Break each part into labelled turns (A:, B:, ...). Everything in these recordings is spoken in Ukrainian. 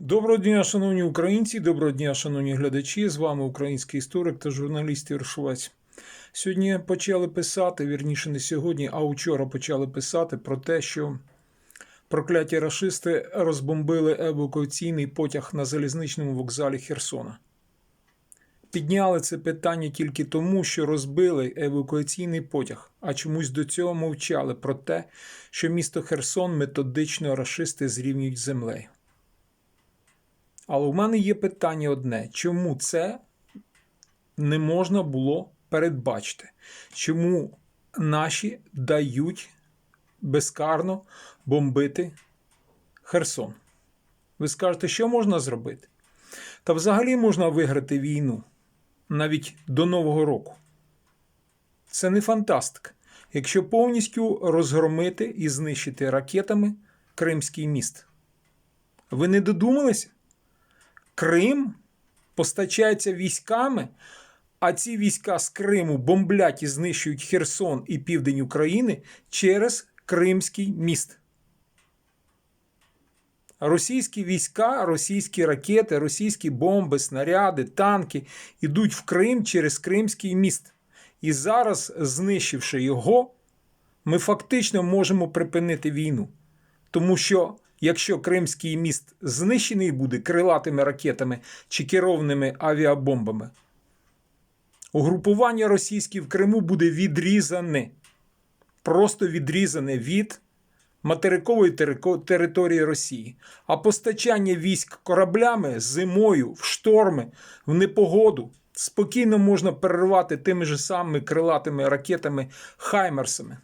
A: Доброго дня, шановні українці, доброго дня, шановні глядачі. З вами український історик та журналіст Ігор Швець. Сьогодні почали писати, вірніше, не сьогодні, а вчора почали писати про те, що прокляті рашисти розбомбили евакуаційний потяг на залізничному вокзалі Херсона. Підняли це питання тільки тому, що розбили евакуаційний потяг, а чомусь до цього мовчали про те, що місто Херсон методично рашисти зрівнюють землею. Але у мене є питання одне: чому це не можна було передбачити? Чому наші дають безкарно бомбити Херсон? Ви скажете, що можна зробити? Та взагалі можна виграти війну навіть до Нового року. Це не фантастика. Якщо повністю розгромити і знищити ракетами Кримський міст. Ви не додумалися? Крим постачається військами, а ці війська з Криму бомблять і знищують Херсон і південь України через Кримський міст. Російські війська, російські ракети, російські бомби, снаряди, танки йдуть в Крим через Кримський міст. І зараз, знищивши його, ми фактично можемо припинити війну. Тому що якщо Кримський міст знищений буде крилатими ракетами чи керованими авіабомбами, угрупування російське в Криму буде відрізане, просто відрізане від материкової території Росії. А постачання військ кораблями зимою, в шторми, в непогоду спокійно можна перервати тими ж самими крилатими ракетами Хаймерсами,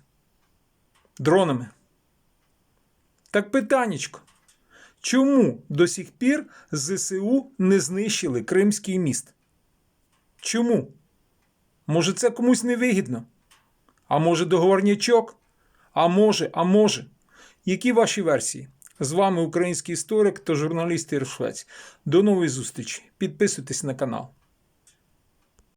A: дронами. Так питаннячко. Чому до сих пір ЗСУ не знищили Кримський міст? Чому? Може, це комусь не вигідно? А може, договорнячок? А може, а може. Які ваші версії? З вами український історик та журналіст Ір. До нової зустрічі. Підписуйтесь на канал.